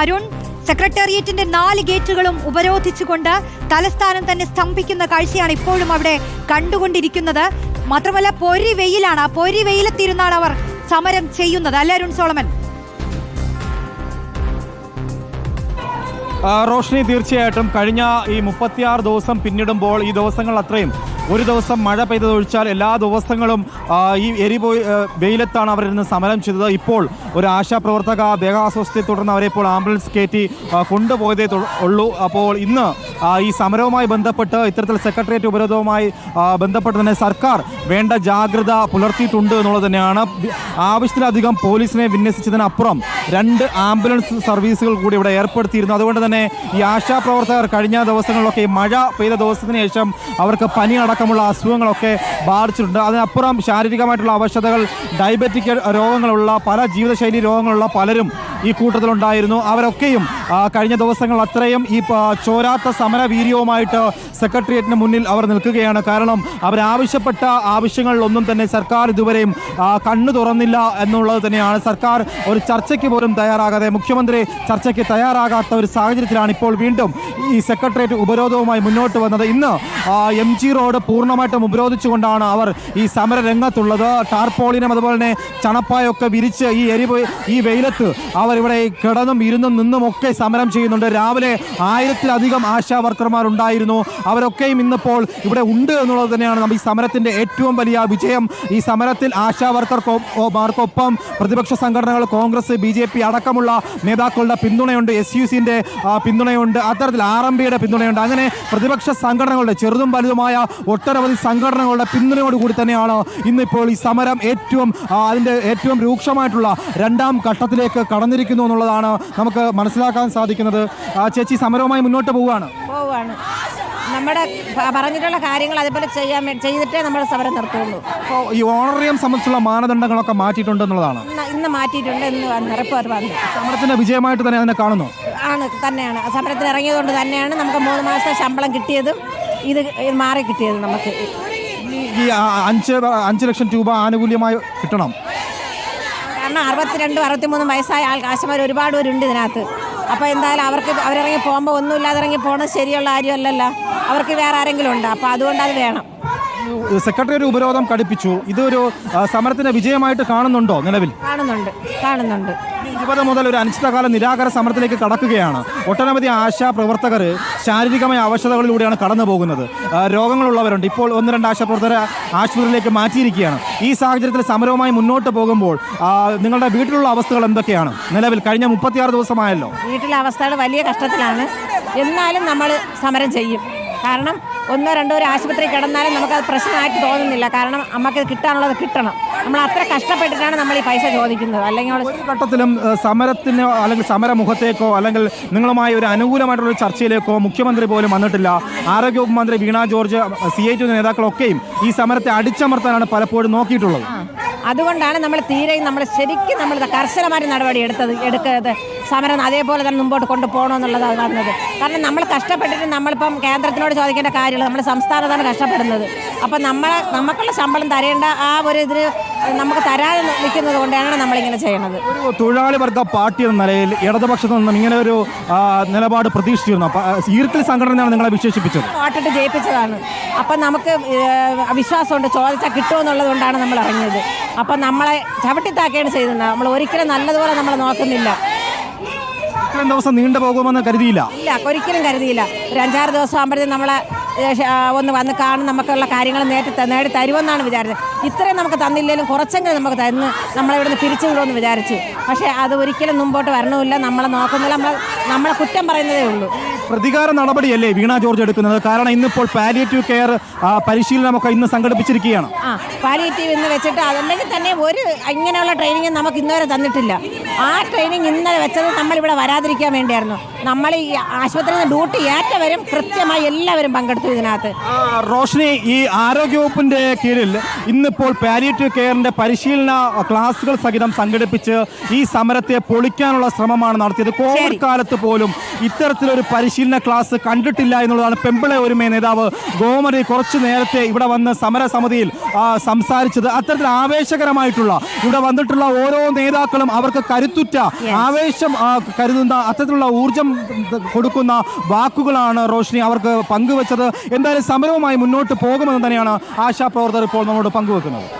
അരുൺ സെക്രട്ടേറിയറ്റിന്റെ നാല് ഗേറ്റുകളും ഉപരോധിച്ചുകൊണ്ട് തലസ്ഥാനം തന്നെ സ്തംഭിക്കുന്ന കാഴ്ചയാണ് ഇപ്പോഴും അവിടെ കണ്ടുകൊണ്ടിരിക്കുന്നത്. മാത്രമല്ല പൊരി വെയിലാണ്. ആ പൊരി വെയിലത്തിരുന്നാണ് അവർ സമരം ചെയ്യുന്നത്. അല്ല അരുൺ സോളമൻ? റോഷ്നി തീർച്ചയായിട്ടും കഴിഞ്ഞ ഈ മുപ്പത്തിയാറ് ദിവസം പിന്നിടുമ്പോൾ ഈ ദിവസങ്ങൾ അത്രയും ഒരു ദിവസം മഴ പെയ്തതൊഴിച്ചാൽ എല്ലാ ദിവസങ്ങളും ഈ എരിപോയി പോയി വെയിലത്താണ് അവർ ഇന്ന് സമരം ചെയ്തത്. ഇപ്പോൾ ഒരു ആശാപ്രവർത്തക ദേഹാസ്വസ്ഥയെ തുടർന്ന് അവരെ ഇപ്പോൾ ആംബുലൻസ് കയറ്റി കൊണ്ടുപോയതേ ഉള്ളൂ. അപ്പോൾ ഇന്ന് ഈ സമരവുമായി ബന്ധപ്പെട്ട് ഇത്തരത്തിൽ സെക്രട്ടേറിയറ്റ് ഉപരോധവുമായി ബന്ധപ്പെട്ട് തന്നെ സർക്കാർ വേണ്ട ജാഗ്രത പുലർത്തിയിട്ടുണ്ട് എന്നുള്ളത് തന്നെയാണ്. ആവശ്യത്തിലധികം പോലീസിനെ വിന്യസിച്ചതിനപ്പുറം രണ്ട് ആംബുലൻസ് സർവീസുകൾ കൂടി ഇവിടെ ഏർപ്പെടുത്തിയിരുന്നു. അതുകൊണ്ട് തന്നെ ഈ ആശാപ്രവർത്തകർ കഴിഞ്ഞ ദിവസങ്ങളിലൊക്കെ മഴ പെയ്ത ദിവസത്തിന് ശേഷം അവർക്ക് പനി അടക്കമുള്ള അസുഖങ്ങളൊക്കെ ബാധിച്ചിട്ടുണ്ട്. അതിനപ്പുറം ശാരീരികമായിട്ടുള്ള അവശതകൾ ഡയബറ്റിക് രോഗങ്ങളുള്ള പല ജീവിതശൈലി രോഗങ്ങളുള്ള പലരും ഈ കൂട്ടത്തിലുണ്ടായിരുന്നു. അവരൊക്കെയും കഴിഞ്ഞ ദിവസങ്ങൾ അത്രയും ഈ ചോരാത്ത സമര വീര്യവുമായിട്ട് സെക്രട്ടേറിയറ്റിന് മുന്നിൽ അവർ നിൽക്കുകയാണ്. കാരണം അവരാവശ്യപ്പെട്ട ആവശ്യങ്ങളിലൊന്നും തന്നെ സർക്കാർ ഇതുവരെയും കണ്ണു തുറന്നില്ല എന്നുള്ളത് തന്നെയാണ്. സർക്കാർ ഒരു ചർച്ചയ്ക്ക് പോലും തയ്യാറാകാതെ മുഖ്യമന്ത്രി ചർച്ചയ്ക്ക് തയ്യാറാകാത്ത ഒരു സാഹചര്യത്തിലാണ് ഇപ്പോൾ വീണ്ടും ഈ സെക്രട്ടേറിയറ്റ് ഉപരോധവുമായി മുന്നോട്ട് വന്നത്. ഇന്ന് എം ജി റോഡ് പൂർണമായിട്ടും ഉപരോധിച്ചുകൊണ്ടാണ് അവർ ഈ സമര രംഗത്തുള്ളത് ടാർപോളിനും അതുപോലെ തന്നെ ചണപ്പായൊക്കെ വിരിച്ച് ഈ എരി ഈ വെയിലത്ത് അവർ ഇവിടെ കിടന്നും ഇരുന്നും നിന്നും ഒക്കെ സമരം ചെയ്യുന്നുണ്ട്. രാവിലെ ആയിരത്തിലധികം ആശാ വർക്കർമാർ ഉണ്ടായിരുന്നു. അവരൊക്കെയും ഇന്നിപ്പോൾ ഇവിടെ ഉണ്ട് എന്നുള്ളത് തന്നെയാണ് നമ്മൾ ഈ സമരത്തിന്റെ ഏറ്റവും വലിയ വിജയം. ഈ സമരത്തിൽ ആശാ വർക്കർമാർക്കൊപ്പം പ്രതിപക്ഷ സംഘടനകൾ കോൺഗ്രസ് ബി ജെ പി അടക്കമുള്ള നേതാക്കളുടെ പിന്തുണയുണ്ട്. എസ് യു സിന്റെ പിന്തുണയുണ്ട്. അത്തരത്തിൽ ആർ എം പിയുടെ പിന്തുണയുണ്ട്. അങ്ങനെ പ്രതിപക്ഷ സംഘടനകളുടെ ചെറുതും വലുതുമായ ഒട്ടനവധി സംഘടനകളുടെ പിന്തുണയോടുകൂടി തന്നെയാണ് ഇന്നിപ്പോൾ ഈ സമരം ഏറ്റവും അതിന്റെ അതിന്റെ ഏറ്റവും രൂക്ഷമായിട്ടുള്ള രണ്ടാം ഘട്ടത്തിലേക്ക് കടന്നിരിക്കുന്നു എന്നുള്ളതാണ് നമുക്ക് മനസ്സിലാക്കാൻ സാധിക്കുന്നത്. ചേച്ചി സമരവുമായി മുന്നോട്ട് പോവുകയാണ്. പോവുകയാണ്. നമ്മുടെ പറഞ്ഞിട്ടുള്ള കാര്യങ്ങൾ അതേപോലെ ചെയ്യാൻ ചെയ്തിട്ടേ നമ്മൾ സമരം നിർത്തുള്ളൂ. ഈ ഓണറിയം സംബന്ധിച്ചുള്ള മാനദണ്ഡങ്ങളൊക്കെ മാറ്റിയിട്ടുണ്ട് എന്നുള്ളതാണ്. ഇന്ന് മാറ്റിയിട്ടുണ്ട് എന്ന് ഉറപ്പ് വന്നു. സമരത്തിന്റെ വിജയമായിട്ട് തന്നെ അതിനെ കാണുന്നു. ആണ് തന്നെയാണ്. സമരത്തിന് ഇറങ്ങിയതുകൊണ്ട് തന്നെയാണ് നമുക്ക് മൂന്ന് മാസത്തെ ശമ്പളം കിട്ടിയതും. ഇത് മാറി കിട്ടിയത് നമുക്ക്. ഈ- അഞ്ച് അഞ്ച് ലക്ഷം രൂപ ആനുകൂല്യമായി കിട്ടണം. കാരണം അറുപത്തിരണ്ടും അറുപത്തിമൂന്നും വയസ്സായ ആൾ കാശന്മാർ ഒരുപാട് പേരുണ്ട് ഇതിനകത്ത്. അപ്പോൾ എന്തായാലും അവർക്ക് അവരിറങ്ങി പോകുമ്പോൾ ഒന്നുമില്ലാതെ ഇറങ്ങി പോകുന്നത് ശരിയുള്ള കാര്യമല്ലല്ലോ. അവർക്ക് വേറെ ആരെങ്കിലും ഉണ്ട്? അപ്പോൾ അതുകൊണ്ട് അത് വേണം. സെക്രട്ടറി ഒരു ഉപരോധം കടുപ്പിച്ചു. ഇതൊരു സമരത്തിന്റെ വിജയമായിട്ട് കാണുന്നുണ്ടോ നിലവിൽ? കാണുന്നുണ്ട്. കാണുന്നുണ്ട്. ഇരുപത് മുതൽ ഒരു അനിശ്ചിതകാല നിരാകര സമരത്തിലേക്ക് കടക്കുകയാണ്. ഒട്ടനവധി ആശാ പ്രവർത്തകർ ശാരീരികമായ അവശതകളിലൂടെയാണ് കടന്നു പോകുന്നത്. രോഗങ്ങളുള്ളവരുണ്ട്. ഇപ്പോൾ ഒന്ന് രണ്ട് ആശാ പ്രവർത്തകർ ആശുപത്രിയിലേക്ക് മാറ്റിയിരിക്കുകയാണ്. ഈ സാഹചര്യത്തിൽ സമരവുമായി മുന്നോട്ട് പോകുമ്പോൾ നിങ്ങളുടെ വീട്ടിലുള്ള അവസ്ഥകൾ എന്തൊക്കെയാണ്? നിലവിൽ കഴിഞ്ഞ മുപ്പത്തിയാറ് ദിവസമായല്ലോ. വീട്ടിലെ അവസ്ഥകൾ വലിയ കഷ്ടത്തിലാണ്. എന്നാലും നമ്മൾ സമരം ചെയ്യും. കാരണം ഒന്നോ രണ്ടോ ഒരു ആശുപത്രി കിടന്നാലും നമുക്കത് പ്രശ്നമായിട്ട് തോന്നുന്നില്ല. കാരണം നമുക്ക് കിട്ടാനുള്ളത് കിട്ടണം. നമ്മൾ അത്ര കഷ്ടപ്പെട്ടിട്ടാണ് നമ്മൾ ഈ പൈസ ചോദിക്കുന്നത്. അല്ലെങ്കിൽ ഒരു ഘട്ടത്തിലും സമരത്തിനോ അല്ലെങ്കിൽ സമരമുഖത്തേക്കോ അല്ലെങ്കിൽ നിങ്ങളുമായി ഒരു അനുകൂലമായിട്ടുള്ള ഒരു ചർച്ചയിലേക്കോ മുഖ്യമന്ത്രി പോലും വന്നിട്ടില്ല. ആരോഗ്യവകുപ്പ് മന്ത്രി Veena George C I T നേതാക്കളൊക്കെയും ഈ സമരത്തെ അടിച്ചമർത്താനാണ് പലപ്പോഴും നോക്കിയിട്ടുള്ളത്. അതുകൊണ്ടാണ് നമ്മൾ തീരെ നമ്മൾ ശരിക്കും നമ്മൾ കർശനമായ നടപടി എടുത്തത് എടുക്കരുത്. സമരം അതേപോലെ തന്നെ മുമ്പോട്ട് കൊണ്ടുപോകണമെന്നുള്ളതാണ് വന്നത്. കാരണം നമ്മൾ കഷ്ടപ്പെട്ടിട്ട് നമ്മളിപ്പം കേന്ദ്രത്തിനോട് ചോദിക്കേണ്ട കാര്യമില്ല. നമ്മൾ സംസ്ഥാനത്താണ് കഷ്ടപ്പെടുന്നത്. അപ്പം നമ്മൾ നമുക്കുള്ള ശമ്പളം തരേണ്ട ആ ഒരു ഇതിന് നമുക്ക് തരാതെ നിൽക്കുന്നത് കൊണ്ടാണ് നമ്മളിങ്ങനെ ചെയ്യണത്. ഒരു തൊഴിലാളി വർഗ പാർട്ടി എന്ന നിലയിൽ ഇടതുപക്ഷത്തു നിന്നും ഇങ്ങനെ ഒരു നിലപാട് പ്രതീക്ഷിച്ചിരുന്നു. ഈർക്കിൽ സംഘടനയാണ് നിങ്ങളെ വിശേഷിപ്പിച്ചത്. വോട്ടിട്ട് ജയിപ്പിച്ചതാണ്. അപ്പം നമുക്ക് വിശ്വാസമുണ്ട്. ചോദിച്ചാൽ കിട്ടുമെന്നുള്ളത് കൊണ്ടാണ് നമ്മൾ ഇറങ്ങിയത്. അപ്പം നമ്മളെ ചവിട്ടിത്താക്കുകയാണ് ചെയ്യുന്നത്. നമ്മൾ ഒരിക്കലും നല്ലതുപോലെ നമ്മൾ നോക്കുന്നില്ല. ഇത്രയും ദിവസം നീണ്ടു പോകുമെന്ന് കരുതിയില്ല. ഇല്ല ഒരിക്കലും കരുതിയില്ല. ഒരു അഞ്ചാറ് ദിവസം ആകുമ്പോഴത്തേക്കും നമ്മളെ ഒന്ന് വന്ന് കാണും നമുക്കുള്ള കാര്യങ്ങൾ നേരിട്ട് നേടി തരുമെന്നാണ് വിചാരിച്ചത്. ഇത്രയും നമുക്ക് തന്നില്ലെങ്കിലും കുറച്ചെങ്കിലും നമുക്ക് തന്ന് നമ്മളെ ഇവിടുന്ന് പിരിച്ചു വിടുമെന്ന് വിചാരിച്ചു. പക്ഷേ അത് ഒരിക്കലും മുമ്പോട്ട് വരണമില്ല നമ്മളെ നോക്കുന്നില്ല. നമ്മൾ നമ്മളെ കുറ്റം പറയുന്നതേ ഉള്ളൂ. പ്രതികാര നടപടിയല്ലേ വീണ ജോർജ് എടുക്കുന്നത്? കാരണം ഇന്നിപ്പോൾ പാലിയേറ്റീവ് കെയർ പരിശീലനമൊക്കെ ഇന്ന് സംഘടിപ്പിച്ചിരിക്കുകയാണ്. ആ പാലിയേറ്റീവ് എന്ന് വെച്ചിട്ട് അതല്ലെങ്കിൽ തന്നെ ഒരു ഇങ്ങനെയുള്ള ട്രെയിനിങ് നമുക്ക് ഇന്നുവരെ തന്നിട്ടില്ല. ആ ട്രെയിനിങ് ഇന്നലെ വെച്ചത് നമ്മളിവിടെ വരാതിരിക്കാൻ വേണ്ടിയായിരുന്നു. നമ്മൾ ഈ ആശുപത്രിയിൽ നിന്ന് ഡ്യൂട്ടി ഏറ്റവരും കൃത്യമായി എല്ലാവരും പങ്കെടുത്തു ഇതിനകത്ത്. റോഷ്നി ഈ ആരോഗ്യവകുപ്പിന്റെ കീഴിൽ ഇന്നിപ്പോൾ പാലിയേറ്റീവ് കെയറിന്റെ പരിശീലന ക്ലാസുകൾ സഹിതം സംഘടിപ്പിച്ച് ഈ സമരത്തെ പൊളിക്കാനുള്ള ശ്രമമാണ് നടത്തിയത്. കോവിഡ് കാലത്ത് പോലും ഇത്തരത്തിലൊരു പരിശീലനം ക്ലാസ് കണ്ടിട്ടില്ല എന്നുള്ളതാണ് പെമ്പിളെ ഒരുമയ നേതാവ് ഗോമതി കുറച്ചു നേരത്തെ ഇവിടെ വന്ന് സമരസമിതിയിൽ സംസാരിച്ചത്. അത്തരത്തിൽ ആവേശകരമായിട്ടുള്ള ഇവിടെ വന്നിട്ടുള്ള ഓരോ നേതാക്കളും അവർക്ക് കരുത്തുറ്റ ആവേശം കരുതുന്ന അത്തരത്തിലുള്ള ഊർജം കൊടുക്കുന്ന വാക്കുകളാണ് റോഷ്നി അവർക്ക് പങ്കുവച്ചത്. എന്തായാലും സമരവുമായി മുന്നോട്ട് പോകുമെന്ന് തന്നെയാണ് ആശാപ്രവർത്തകർ ഇപ്പോൾ നമ്മോട് പങ്കുവെക്കുന്നത്.